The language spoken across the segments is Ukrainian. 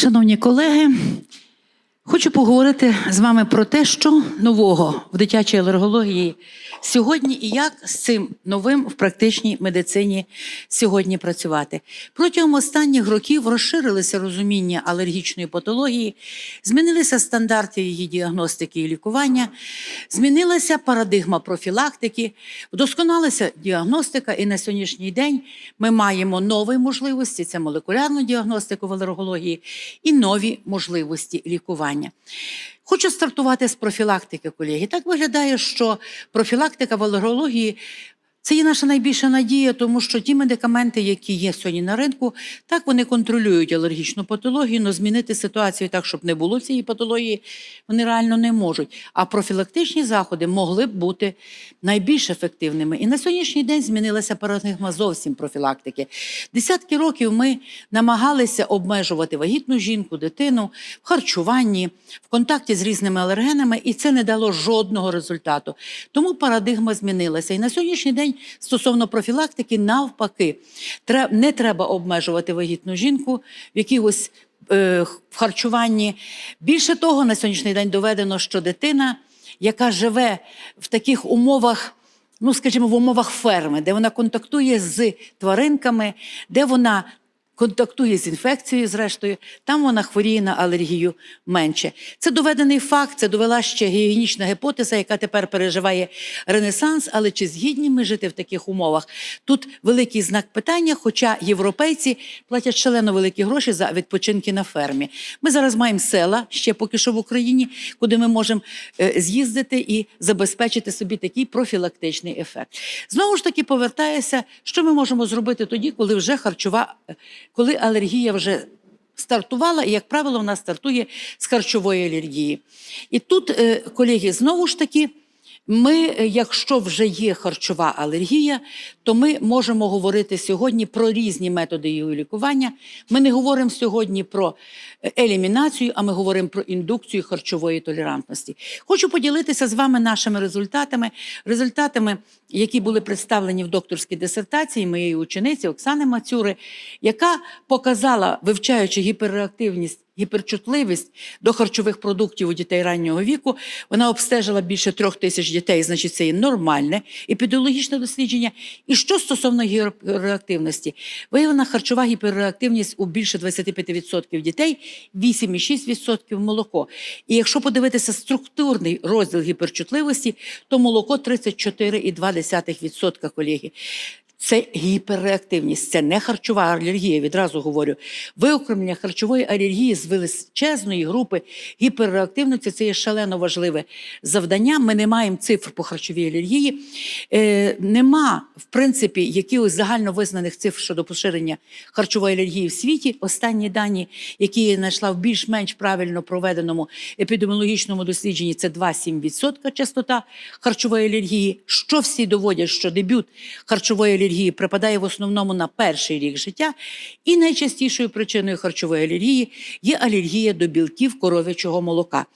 Шановні колеги, хочу поговорити з вами про те, що нового в дитячій алергології сьогодні і як з цим новим в практичній медицині сьогодні працювати. Протягом останніх років розширилося розуміння алергічної патології, змінилися стандарти її діагностики і лікування, змінилася парадигма профілактики, вдосконалася діагностика, і на сьогоднішній день ми маємо нові можливості: це молекулярну діагностику в алергології і нові можливості лікування. Хочу стартувати з профілактики, колеги. Так виглядає, що профілактика в алергології це є наша найбільша надія, тому що ті медикаменти, які є сьогодні на ринку, так вони контролюють алергічну патологію, але змінити ситуацію так, щоб не було цієї патології, вони реально не можуть. А профілактичні заходи могли б бути найбільш ефективними. І на сьогоднішній день змінилася парадигма зовсім профілактики. Десятки років ми намагалися обмежувати вагітну жінку, дитину в харчуванні, в контакті з різними алергенами, і це не дало жодного результату. Тому парадигма змінилася. І на сьогоднішній день стосовно профілактики, навпаки, не треба обмежувати вагітну жінку в якихось е, в харчуванні. Більше того, на сьогоднішній день доведено, що дитина, яка живе в таких умовах. Ну, скажімо, в умовах ферми, де вона контактує з тваринками, де вона контактує з інфекцією, зрештою, там вона хворіє на алергію менше. Це доведений факт, це довела ще гігієнічна гіпотеза, яка тепер переживає ренесанс. Але чи згідні ми жити в таких умовах? Тут великий знак питання, хоча європейці платять шалено великі гроші за відпочинки на фермі. Ми зараз маємо села ще поки що в Україні, куди ми можемо е, з'їздити і забезпечити собі такий профілактичний ефект. Знову ж таки, повертаюся, що ми можемо зробити тоді, коли вже харчова, е, коли алергія вже стартувала, і, як правило, вона стартує з харчової алергії. І тут, е, колеги, знову ж таки. Ми, е, якщо вже є харчова алергія, то ми можемо говорити сьогодні про різні методи її лікування. Ми не говоримо сьогодні про е, елімінацію, а ми говоримо про індукцію харчової толерантності. Хочу поділитися з вами нашими результатами, результатами, які були представлені в докторській дисертації моєї учениці Оксани Мацюри, яка показала, вивчаючи гіперреактивність гіперчутливість до харчових продуктів у дітей раннього віку. Вона обстежила більше трьох тисяч дітей, значить, це є нормальне епідеміологічне дослідження. І що стосовно гіперреактивності, виявлена харчова гіперреактивність у більше 25% дітей, 8,6% молоко. І якщо подивитися структурний розділ гіперчутливості, то молоко 34,2% колеги. Це гіперреактивність, це не харчова алергія, відразу говорю. Виокремлення харчової алергії з величезної групи гіперреактивності це є шалено важливе завдання. Ми не маємо цифр по харчовій алергії. Е, нема, в принципі, якихось загальновизнаних цифр щодо поширення харчової алергії в світі. Останні дані, які я знайшла в більш-менш правильно проведеному епідеміологічному дослідженні, це 2-7% частота харчової алергії. Що всі доводять, що дебют харчової алергії припадає в основному на перший рік життя, і найчастішою причиною харчової алергії є алергія до білків коров'ячого молока.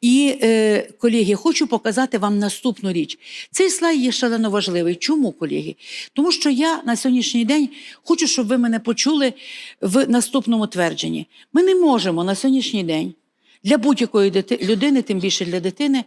І, е, колеги, хочу показати вам наступну річ. Цей слайд є шалено важливий. Чому, колеги? Тому що я на сьогоднішній день хочу, щоб ви мене почули в наступному твердженні. Ми не можемо на сьогоднішній день для будь-якої людини, тим більше для дитини,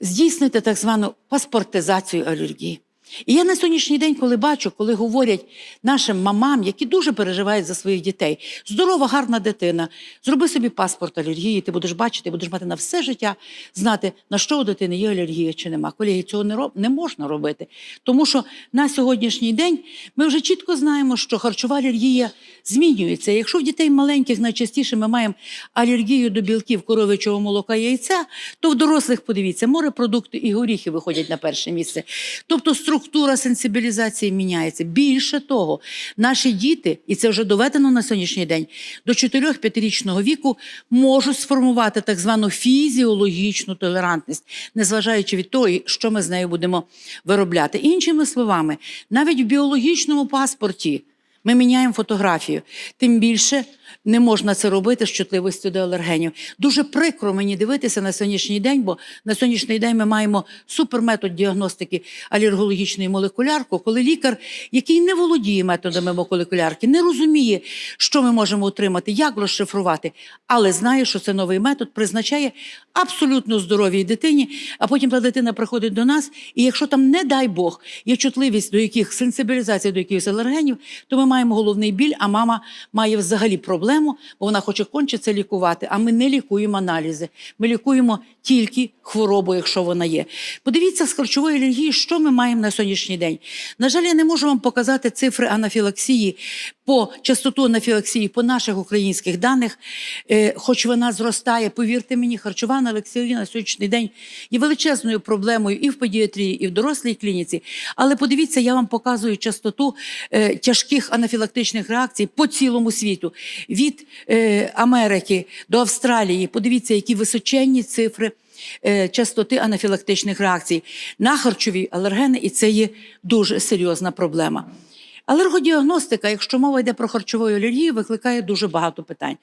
здійснити так звану паспортизацію алергії. І я на сьогоднішній день, коли бачу, коли говорять нашим мамам, які дуже переживають за своїх дітей, здорова, гарна дитина, зроби собі паспорт алергії, ти будеш бачити, будеш мати на все життя знати, на що у дитини є алергія чи нема. Колеги, цього не, роб, не можна робити. Тому що на сьогоднішній день ми вже чітко знаємо, що харчова алергія змінюється. Якщо в дітей маленьких найчастіше ми маємо алергію до білків коров'ячого молока яйця, то в дорослих, подивіться, морепродукти і горіхи виходять на перше місце. Тобто структура сенсибілізації міняється. Більше того, наші діти, і це вже доведено на сьогоднішній день, до 4-5-річного віку можуть сформувати так звану фізіологічну толерантність, незважаючи від того, що ми з нею будемо виробляти. Іншими словами, навіть в біологічному паспорті. Ми міняємо фотографію. Тим більше не можна це робити з чутливістю до алергенів. Дуже прикро мені дивитися на сьогоднішній день, бо на сьогоднішній день ми маємо суперметод діагностики алергологічної молекулярки, коли лікар, який не володіє методами молекулярки, не розуміє, що ми можемо отримати, як розшифрувати, але знає, що це новий метод, призначає абсолютно здоровій дитині, а потім та дитина приходить до нас, і якщо там, не дай Бог, є чутливість до яких сенсибілізація до якихось алергенів, то ми маємо головний біль, а мама має взагалі проблему, бо вона хоче це лікувати. А ми не лікуємо аналізи. Ми лікуємо тільки хворобу, якщо вона є. Подивіться з харчової алергії, що ми маємо на сьогоднішній день. На жаль, я не можу вам показати цифри анафілаксії по частоту анафілаксії по наших українських даних, е, хоч вона зростає, повірте мені, харчова аналексія на сьогоднішній день є величезною проблемою і в педіатрії, і в дорослій клініці. Але подивіться, я вам показую частоту е, тяжких анафілактичних реакцій по цілому світу від е, Америки до Австралії. Подивіться, які височенні цифри. е, Частоти анафілактичних реакцій на харчові алергени, і це є дуже серйозна проблема. Алергодіагностика, якщо мова йде про харчову алергію, викликає дуже багато питань.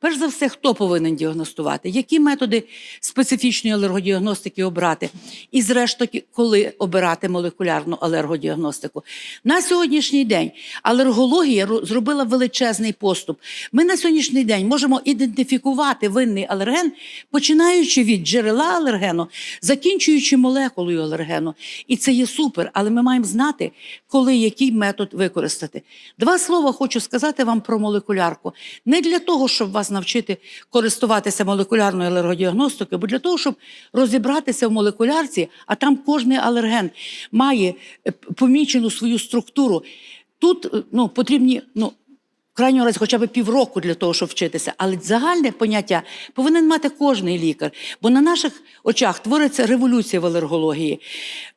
Перш за все, хто повинен діагностувати, які методи специфічної алергодіагностики обрати, і, зрештою, коли обирати молекулярну алергодіагностику. На сьогоднішній день алергологія зробила величезний поступ. Ми на сьогоднішній день можемо ідентифікувати винний алерген, починаючи від джерела алергену, закінчуючи молекулою алергену. І це є супер, але ми маємо знати, коли який метод використати. Два слова хочу сказати вам про молекулярку. Не для того, щоб вас навчити користуватися молекулярною алергодіагностикою, бо для того, щоб розібратися в молекулярці, а там кожний алерген має е, помічену свою структуру. Тут е, ну, потрібні ну, в крайньому разі хоча б півроку для того, щоб вчитися. Але загальне поняття повинен мати кожний лікар, бо на наших очах твориться революція в алергології.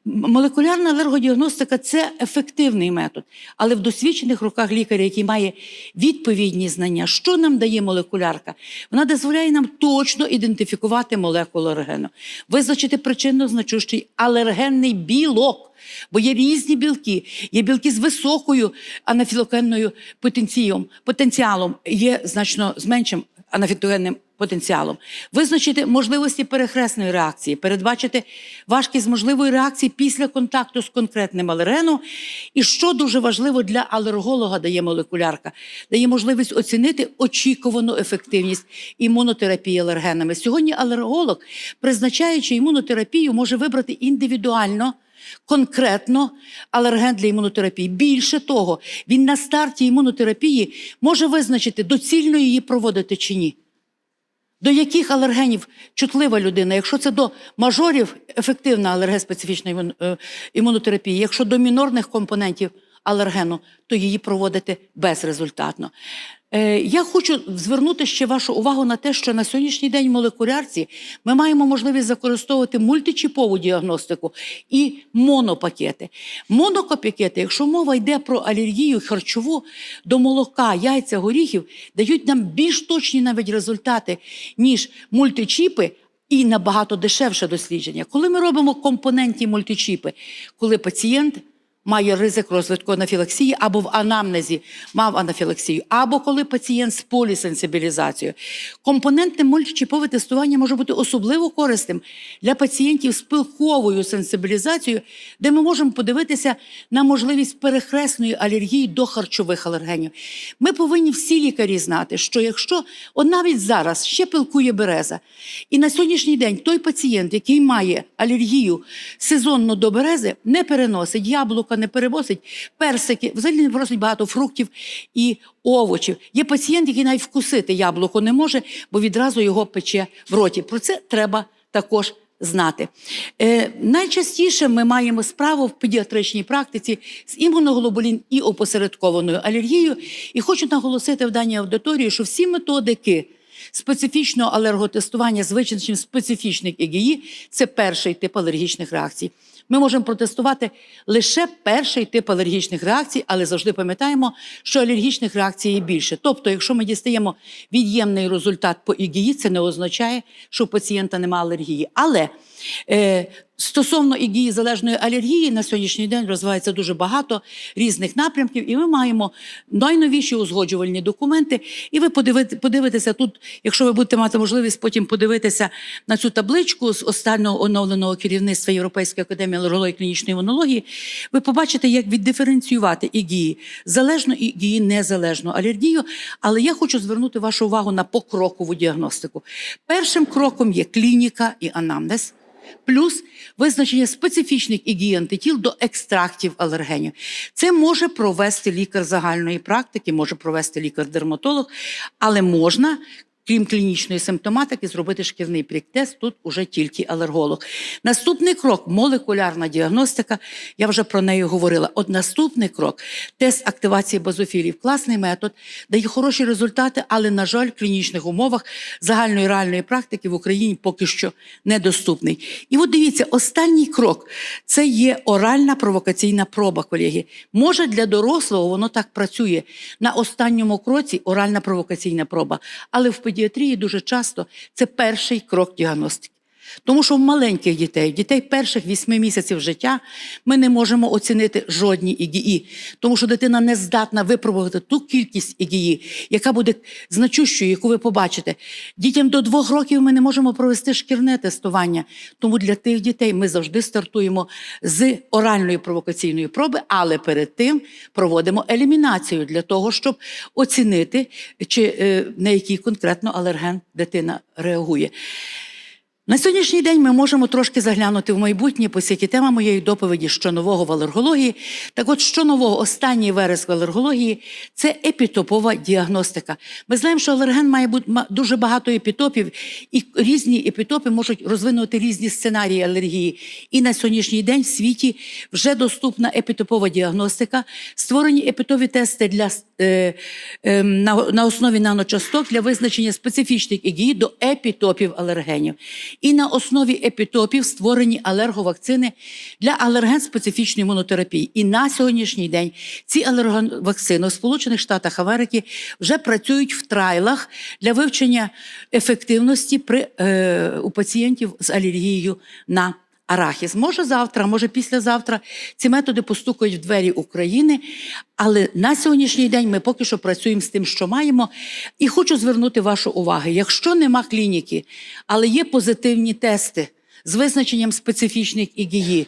Молекулярна алергодіагностика це ефективний метод, але в досвідчених руках лікаря, який має відповідні знання, що нам дає молекулярка, вона дозволяє нам точно ідентифікувати молекулу алергену, визначити причинно значущий алергенний білок. Бо є різні білки, є білки з високою анафілогенною потенцієм, потенціалом, є значно з меншим анафітогенним потенціалом. Визначити можливості перехресної реакції, передбачити важкість можливої реакції після контакту з конкретним алергеном. І що дуже важливо для алерголога дає молекулярка, дає можливість оцінити очікувану ефективність імунотерапії алергенами. Сьогодні алерголог, призначаючи імунотерапію, може вибрати індивідуально конкретно алерген для імунотерапії. Більше того, він на старті імунотерапії може визначити, доцільно її проводити чи ні. До яких алергенів чутлива людина? Якщо це до мажорів ефективна алергоспецифічна імун- е, імунотерапія, якщо до мінорних компонентів алергену, то її проводити безрезультатно. Е, Я хочу звернути ще вашу увагу на те, що на сьогоднішній день в молекулярці ми маємо можливість використовувати мультичіпову діагностику і монопакети. Монокопакети, якщо мова йде про алергію харчову до молока, яйця, горіхів, дають нам більш точні навіть результати, ніж мультичіпи. І набагато дешевше дослідження. Коли ми робимо компонентні мультичіпи, коли пацієнт має ризик розвитку анафілаксії або в анамнезі мав анафілаксію, або коли пацієнт з полісенсибілізацією. Компонентне мультичіпове тестування може бути особливо корисним для пацієнтів з пилковою сенсибілізацією, де ми можемо подивитися на можливість перехресної алергії до харчових алергенів. Ми повинні всі лікарі знати, що якщо от навіть зараз ще пилкує береза, і на сьогоднішній день той пацієнт, який має алергію сезонно до берези, не переносить яблука, не переносить персики, взагалі не просить багато фруктів і овочів. Є пацієнт, який навіть вкусити яблуко не може, бо відразу його пече в роті. Про це треба також знати. Е, найчастіше ми маємо справу в педіатричній практиці з імуноглобулін і опосередкованою алергією. І хочу наголосити в даній аудиторії, що всі методики специфічного алерготестування з визначенням специфічних ІГІ – це перший тип алергічних реакцій. Ми можемо протестувати лише перший тип алергічних реакцій, але завжди пам'ятаємо, що алергічних реакцій є більше. Тобто, якщо ми дістаємо від'ємний результат по ІГІ, це не означає, що у пацієнта немає алергії. Але Стосовно і дії залежної алергії, на сьогоднішній день розвивається дуже багато різних напрямків, і ми маємо найновіші узгоджувальні документи. І ви подивите- подивитеся тут, якщо ви будете мати можливість потім подивитися на цю табличку з останнього оновленого керівництва Європейської академії алергології і клінічної імунології, ви побачите, як віддиференціювати і дії залежну і дії незалежну алергію. Але я хочу звернути вашу увагу на покрокову діагностику. Першим кроком є клініка і анамнез. Плюс визначення специфічних ігій антитіл до екстрактів алергенів. Це може провести лікар загальної практики, може провести лікар-дерматолог, але можна, крім клінічної симптоматики, зробити шкірний прік-тест, тут уже тільки алерголог. Наступний крок молекулярна діагностика. Я вже про неї говорила. От наступний крок тест активації базофілів. Класний метод, дає хороші результати, але, на жаль, в клінічних умовах загальної реальної практики в Україні поки що недоступний. І от дивіться, останній крок це є оральна провокаційна проба, колеги. Може, для дорослого воно так працює. На останньому кроці оральна провокаційна проба. Але в педіатрії дуже часто це перший крок діагностики. Тому що в маленьких дітей, дітей перших вісьми місяців життя, ми не можемо оцінити жодні ІГІ, тому що дитина не здатна випробувати ту кількість ІГІ, яка буде значущою, яку ви побачите. Дітям до двох років ми не можемо провести шкірне тестування. Тому для тих дітей ми завжди стартуємо з оральної провокаційної проби, але перед тим проводимо елімінацію для того, щоб оцінити, чи е, на який конкретно алерген дитина реагує. На сьогоднішній день ми можемо трошки заглянути в майбутнє, оскільки тема моєї доповіді що нового в алергології. Так от, що нового, останній вереск в алергології це епітопова діагностика. Ми знаємо, що алерген має бути дуже багато епітопів, і різні епітопи можуть розвинути різні сценарії алергії. І на сьогоднішній день в світі вже доступна епітопова діагностика, створені епітові тести для е, е, на, на основі наночасток для визначення специфічних ігій до епітопів алергенів. І на основі епітопів створені алерговакцини для алерген-специфічної імунотерапії. І на сьогоднішній день ці алерговакцини в Сполучених Штатах Америки вже працюють в трайлах для вивчення ефективності при, е, у пацієнтів з алергією на арахіс. Може завтра, може післязавтра ці методи постукають в двері України, але на сьогоднішній день ми поки що працюємо з тим, що маємо. І хочу звернути вашу увагу: якщо нема клініки, але є позитивні тести з визначенням специфічних ІГІ,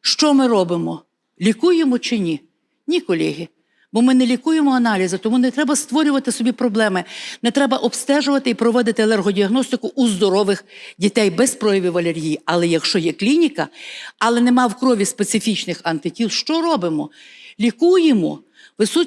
що ми робимо? Лікуємо чи ні? Ні, колеги. Бо ми не лікуємо аналізи, тому не треба створювати собі проблеми. Не треба обстежувати і проводити алергодіагностику у здорових дітей без проявів алергії. Але якщо є клініка, але нема в крові специфічних антитіл, що робимо? Лікуємо.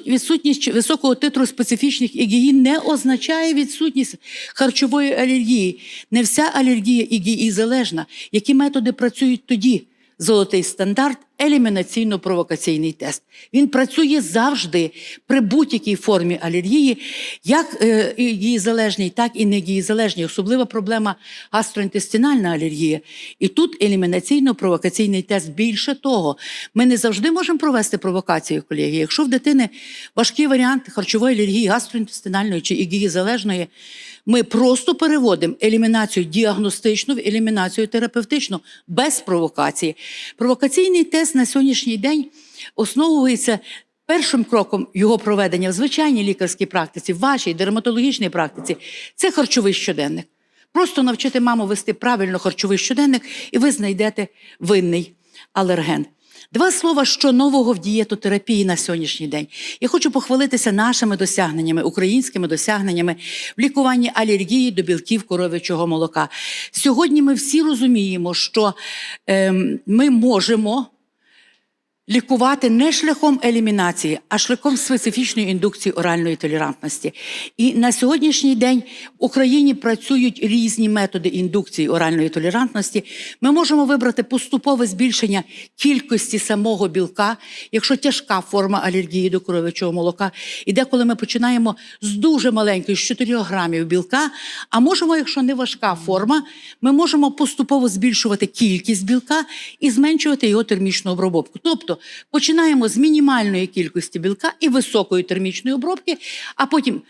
Відсутність високого титру специфічних ІГІ не означає відсутність харчової алергії. Не вся алергія ІГІ залежна. Які методи працюють тоді? Золотий стандарт елімінаційно-провокаційний тест. Він працює завжди при будь-якій формі алергії, як е, дієзалежній, так і не дієзалежній. Особлива проблема гастроінтестинальна алергія. І тут елімінаційно-провокаційний тест. Більше того, ми не завжди можемо провести провокацію, колеги. Якщо в дитини важкі варіанти харчової алергії, гастроінтестинальної чи ігієзалежної, ми просто переводимо елімінацію діагностичну в елімінацію терапевтичну без провокації. Провокаційний тест на сьогоднішній день основується. Першим кроком його проведення в звичайній лікарській практиці, в вашій дерматологічній практиці, це харчовий щоденник. Просто навчити маму вести правильно харчовий щоденник, і ви знайдете винний алерген. Два слова, що нового в дієтотерапії на сьогоднішній день. Я хочу похвалитися нашими досягненнями, українськими досягненнями в лікуванні алергії до білків коров'ячого молока. Сьогодні ми всі розуміємо, що ем, ми можемо лікувати не шляхом елімінації, а шляхом специфічної індукції оральної толерантності. І на сьогоднішній день в Україні працюють різні методи індукції оральної толерантності. Ми можемо вибрати поступове збільшення кількості самого білка, якщо тяжка форма алергії до коров'ячого молока. І деколи ми починаємо з дуже маленької, з 4 грамів білка. А можемо, якщо не важка форма, ми можемо поступово збільшувати кількість білка і зменшувати його термічну обробку. Тобто починаємо з мінімальної кількості білка і високої термічної обробки, а потім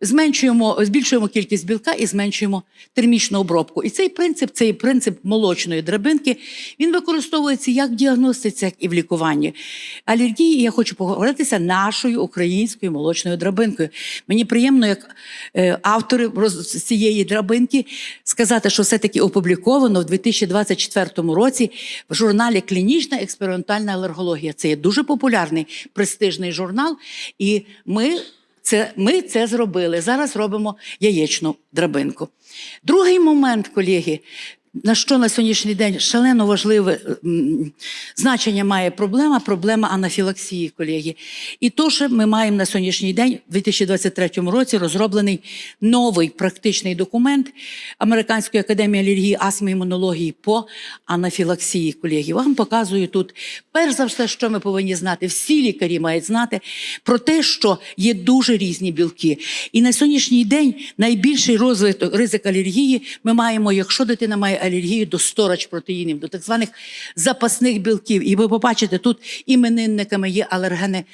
зменшуємо, збільшуємо кількість білка і зменшуємо термічну обробку. І цей принцип, цей принцип молочної драбинки, він використовується як в діагностиці, як і в лікуванні. Алергії я хочу поговоритися нашою українською молочною драбинкою. Мені приємно, як е, автори цієї драбинки, сказати, що все-таки опубліковано в 2024 році в журналі Клінічна експериментальна алергологія. Це є дуже популярний престижний журнал, і ми. Це ми це зробили. Зараз робимо яєчну драбинку. Другий момент, колеги, на що на сьогоднішній день шалено важливе значення має проблема, проблема анафілаксії, колеги. І то, що ми маємо на сьогоднішній день, у 2023 році, розроблений новий практичний документ Американської академії алергії, астми і імунології по анафілаксії, колеги. Вам показую тут, перш за все, що ми повинні знати, всі лікарі мають знати про те, що є дуже різні білки. І на сьогоднішній день найбільший розвиток ризик алергії ми маємо, якщо дитина має алергію до сторож протеїнів, до так званих запасних білків. І ви побачите, тут іменинниками є алергени.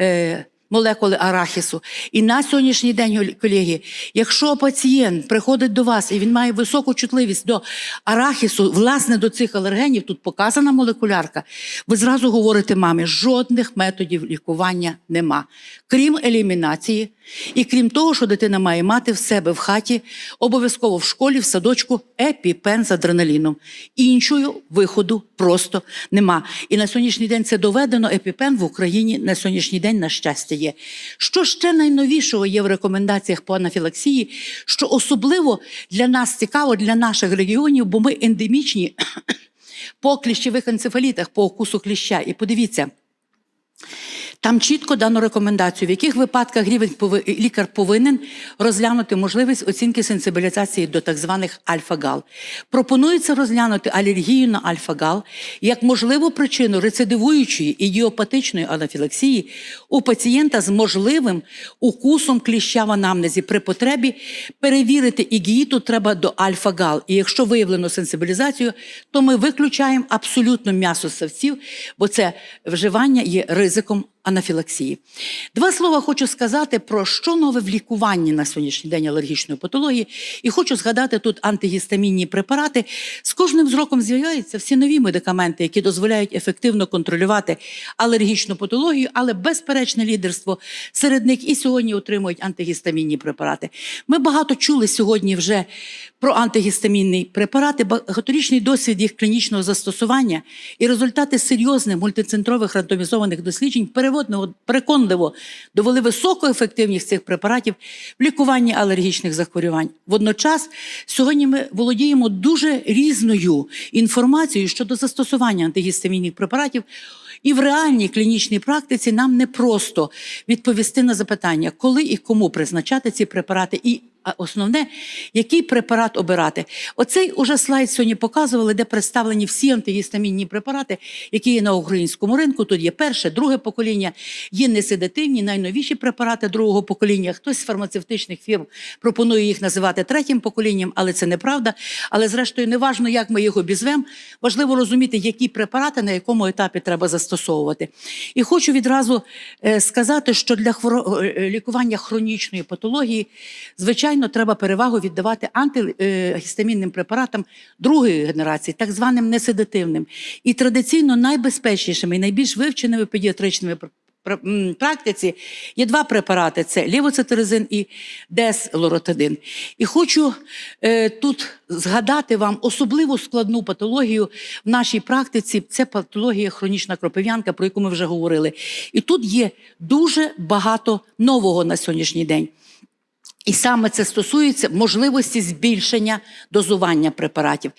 Е, Молекули арахісу. І на сьогоднішній день, колеги, якщо пацієнт приходить до вас і він має високу чутливість до арахісу, власне, до цих алергенів, тут показана молекулярка, ви зразу говорите мамі, жодних методів лікування нема, крім елімінації, і крім того, що дитина має мати в себе в хаті, обов'язково в школі, в садочку епіпен з адреналіном. Іншого виходу просто нема. І на сьогоднішній день це доведено. Епіпен в Україні на сьогоднішній день, на щастя, є. Що ще найновішого є в рекомендаціях по анафілаксії, що особливо для нас цікаво, для наших регіонів, бо ми ендемічні по кліщових енцефалітах, по укусу кліща. І подивіться. Там чітко дано рекомендацію, в яких випадках рівень лікар повинен розглянути можливість оцінки сенсибілізації до так званих альфа-гал. Пропонується розглянути алергію на альфа-гал як можливу причину рецидивуючої ідіопатичної анафілаксії у пацієнта з можливим укусом кліща в анамнезі. При потребі перевірити ігіїту треба до альфа-гал. І якщо виявлено сенсибілізацію, то ми виключаємо абсолютно м'ясо савців, бо це вживання є ризиком анафілаксії. Два слова хочу сказати про що нове в лікуванні на сьогоднішній день алергічної патології. І хочу згадати тут антигістамінні препарати. З кожним з роком з'являються всі нові медикаменти, які дозволяють ефективно контролювати алергічну патологію, але безперечне лідерство серед них і сьогодні отримують антигістамінні препарати. Ми багато чули сьогодні вже про антигістамінні препарати, багаторічний досвід їх клінічного застосування і результати серйозних мультицентрових рандомізованих досліджень переводного переконливо довели високу ефективність цих препаратів в лікуванні алергічних захворювань. Водночас сьогодні ми володіємо дуже різною інформацією щодо застосування антигістамінних препаратів. І в реальній клінічній практиці нам не просто відповісти на запитання, коли і кому призначати ці препарати, і основне, який препарат обирати. Оцей уже слайд сьогодні показували, де представлені всі антигістамінні препарати, які є на українському ринку. Тут є перше, друге покоління, є неседативні, найновіші препарати другого покоління. Хтось з фармацевтичних фірм пропонує їх називати третім поколінням, але це неправда. Але зрештою, не важно, як ми їх обізвемо. Важливо розуміти, які препарати на якому етапі треба застосовувати. І хочу відразу е, сказати, що для е, лікування хронічної патології, звичайно, треба перевагу віддавати антигістамінним препаратам другої генерації, так званим неседативним. І традиційно найбезпечнішими і найбільш вивченими педіатричними пр- пр- практиці є два препарати: це лівоцитиризин і деслоротидин. І хочу е, тут згадати вам особливо складну патологію в нашій практиці. Це патологія хронічна кропив'янка, про яку ми вже говорили. І тут є дуже багато нового на сьогоднішній день. І саме це стосується можливості збільшення дозування препаратів.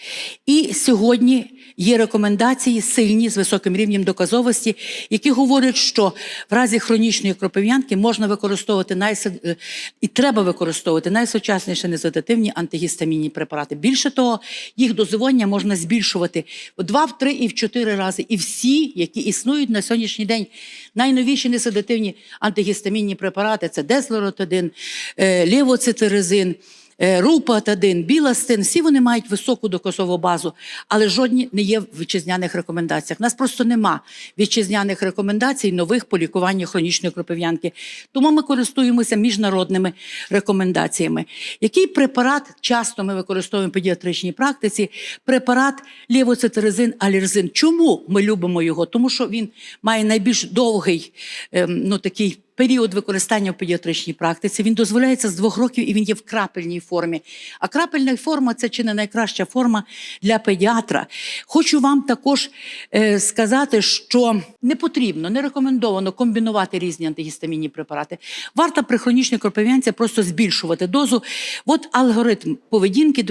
І сьогодні є рекомендації сильні з високим рівнем доказовості, які говорять, що в разі хронічної кропив'янки можна використовувати найсе- е, і треба використовувати найсучасніші незадативні антигістамінні препарати. Більше того, їх дозування можна збільшувати в 2, в 3 і в 4 рази. І всі, які існують на сьогоднішній день, найновіші неседативні антигістамінні препарати це деслоротидин, е, лівоцитиризин, е, рупатадин, біластин, всі вони мають високу доказову базу, але жодні не є в вітчизняних рекомендаціях. У нас просто нема вітчизняних рекомендацій нових по лікуванню хронічної кропив'янки. Тому ми користуємося міжнародними рекомендаціями. Який препарат часто ми використовуємо в педіатричній практиці? Препарат лівоцитиризин алірзин. Чому ми любимо його? Тому що він має найбільш довгий ем, ну, такий період використання в педіатричній практиці. Він дозволяється з двох років і він є в крапельній формі. А крапельна форма це чи не найкраща форма для педіатра. Хочу вам також е, сказати, що не потрібно, не рекомендовано комбінувати різні антигістамінні препарати. Варто при хронічній кропив'янці просто збільшувати дозу. От алгоритм поведінки.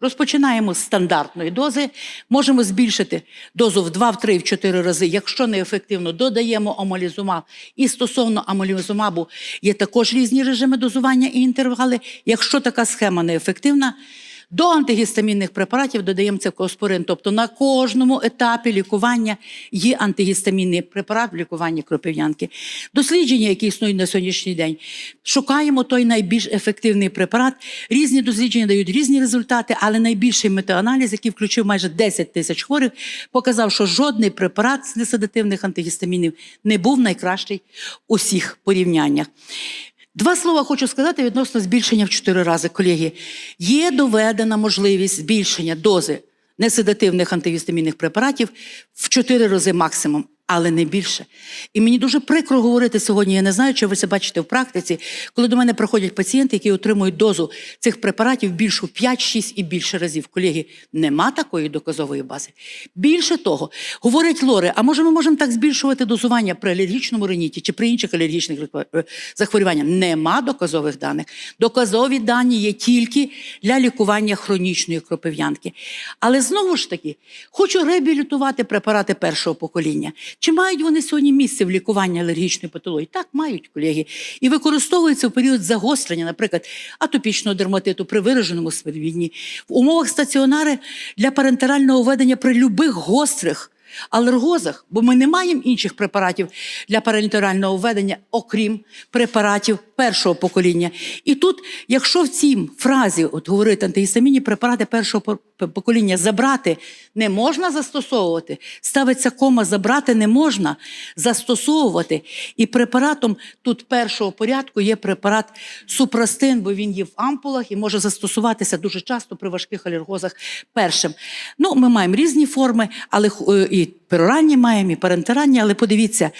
Розпочинаємо з стандартної дози, можемо збільшити дозу в 2, в 3, в 4 рази. Якщо неефективно, додаємо омалізумаб. І стосовно амолізумабу, є також різні режими дозування і інтервали. Якщо така схема неефективна, до антигістамінних препаратів додаємо циркоспорин. Тобто на кожному етапі лікування є антигістамінний препарат в лікуванні кропив'янки. Дослідження, які існують на сьогоднішній день, шукаємо той найбільш ефективний препарат. Різні дослідження дають різні результати, але найбільший метааналіз, який включив майже 10 тисяч хворих, показав, що жодний препарат з неседативних антигістамінів не був найкращий у всіх порівняннях. Два слова хочу сказати відносно збільшення в 4 рази, колеги. Є доведена можливість збільшення дози неседативних антигістамінних препаратів в 4 рази максимум, але не більше. І мені дуже прикро говорити сьогодні. Я не знаю, чи ви це бачите в практиці, коли до мене приходять пацієнти, які отримують дозу цих препаратів більшу 5-6 і більше разів. Колеги, нема такої доказової бази. Більше того, говорять лори, а може ми можемо так збільшувати дозування при алергічному реніті чи при інших алергічних е, захворюваннях? Нема доказових даних. Доказові дані є тільки для лікування хронічної кропив'янки. Але знову ж таки, хочу реабілітувати препарати першого покоління. Чи мають вони сьогодні місце в лікуванні алергічної патології? Так, мають, колеги. І використовуються в період загострення, наприклад, атопічного дерматиту при вираженому свербінні, в умовах стаціонари для парентерального введення при любих гострих алергозах, бо ми не маємо інших препаратів для парентерального введення, окрім препаратів першого покоління. І тут, якщо в цій фразі от говорити антигістамінні препарати першого покоління забрати не можна застосовувати, ставиться кома, забрати не можна застосовувати. І препаратом тут першого порядку є препарат супрастин, бо він є в ампулах і може застосуватися дуже часто при важких алергозах першим. Ну, ми маємо різні форми, але е, і пероранні маємо, і парентеральні, але подивіться.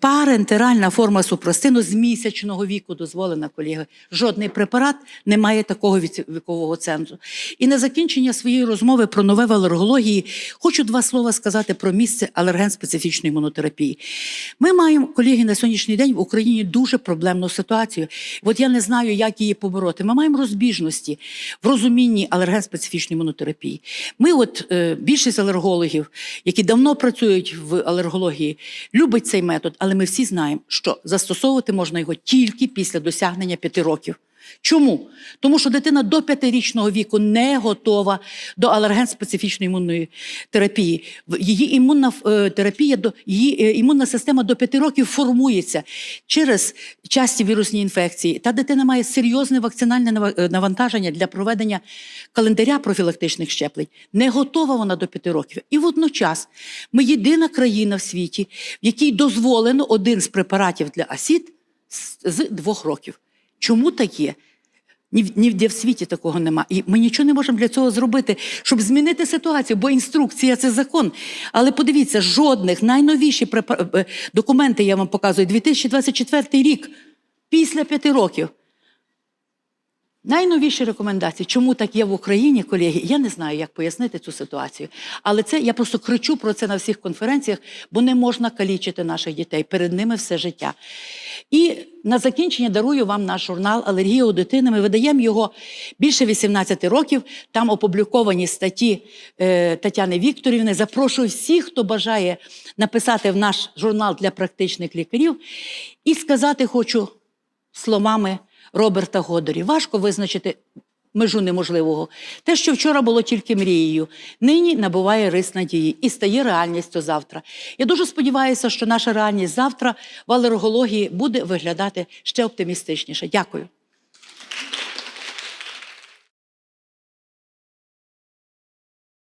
Парентеральна форма супрастину з місячного віку дозволена, колеги. Жодний препарат не має такого вікового цензу. І на закінчення своєї розмови про нове в алергології хочу два слова сказати про місце алерген-специфічної імунотерапії. Ми маємо, колеги, на сьогоднішній день в Україні дуже проблемну ситуацію. От я не знаю, як її побороти. Ми маємо розбіжності в розумінні алерген-специфічної імунотерапії. Ми, от е, більшість алергологів, які давно працюють в алергології, любить цей метод, але ми всі знаємо, що застосовувати можна його тільки після досягнення п'яти років. Чому? Тому що дитина до п'ятирічного віку не готова до алерген-специфічної імунної терапії. Її імунна е, терапія, її е, імунна система до п'яти років формується через часті вірусні інфекції. Та дитина має серйозне вакцинальне е, навантаження для проведення календаря профілактичних щеплень. Не готова вона до п'яти років. І водночас ми єдина країна в світі, в якій дозволено один з препаратів для АСІД з- з двох років. Чому так є? Ніде в світі такого нема. І ми нічого не можемо для цього зробити, щоб змінити ситуацію, бо інструкція це закон. Але подивіться, жодних найновіші е, документи я вам показую 2024 рік, після п'яти років. Найновіші рекомендації, чому так є в Україні, колеги, я не знаю, як пояснити цю ситуацію. Але це я просто кричу про це на всіх конференціях, бо не можна калічити наших дітей. Перед ними все життя. І на закінчення дарую вам наш журнал Алергія у дитини. Ми видаємо його більше 18 років. Там опубліковані статті е, Тетяни Вікторівни. Запрошую всіх, хто бажає написати в наш журнал для практичних лікарів. І сказати хочу словами Роберта Годорі. Важко визначити межу неможливого. Те, що вчора було тільки мрією, нині набуває рис надії і стає реальністю завтра. Я дуже сподіваюся, що наша реальність завтра в алергології буде виглядати ще оптимістичніше. Дякую.